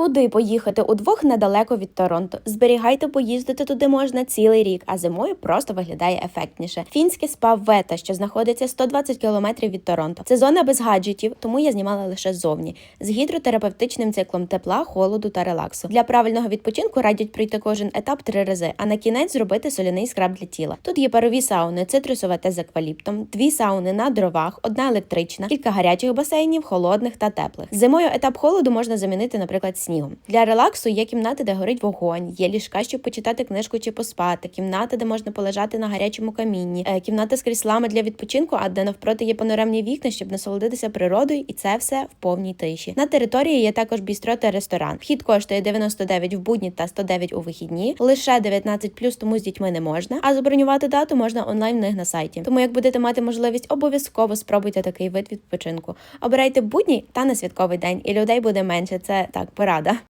Куди поїхати удвох недалеко від Торонто? Зберігайте, поїздити туди можна цілий рік, а зимою просто виглядає ефектніше. Фінське спа Вета, що знаходиться 120 кілометрів від Торонто. Це зона без гаджетів, тому я знімала лише ззовні з гідротерапевтичним циклом тепла, холоду та релаксу. Для правильного відпочинку радять пройти кожен етап три рази, а на кінець зробити соляний скраб для тіла. Тут є парові сауни, цитрусове те з екваліптом, дві сауни на дровах, одна електрична, кілька гарячих басейнів, холодних та теплих. Зимою етап холоду можна замінити, наприклад, снігом. Для релаксу є кімнати, де горить вогонь, є ліжка, щоб почитати книжку чи поспати, кімната, де можна полежати на гарячому камінні, е, кімната з кріслами для відпочинку, а де навпроти є панорамні вікна, щоб насолодитися природою, і це все в повній тиші. На території є також бістро та ресторан. Вхід коштує 99 в будні та 109 у вихідні. Лише 19 тому з дітьми не можна. А забронювати дату можна онлайн них на сайті. Тому як будете мати можливість, обов'язково спробуйте такий вид відпочинку. Обирайте будній та на святковий день, і людей буде менше. Це так nada.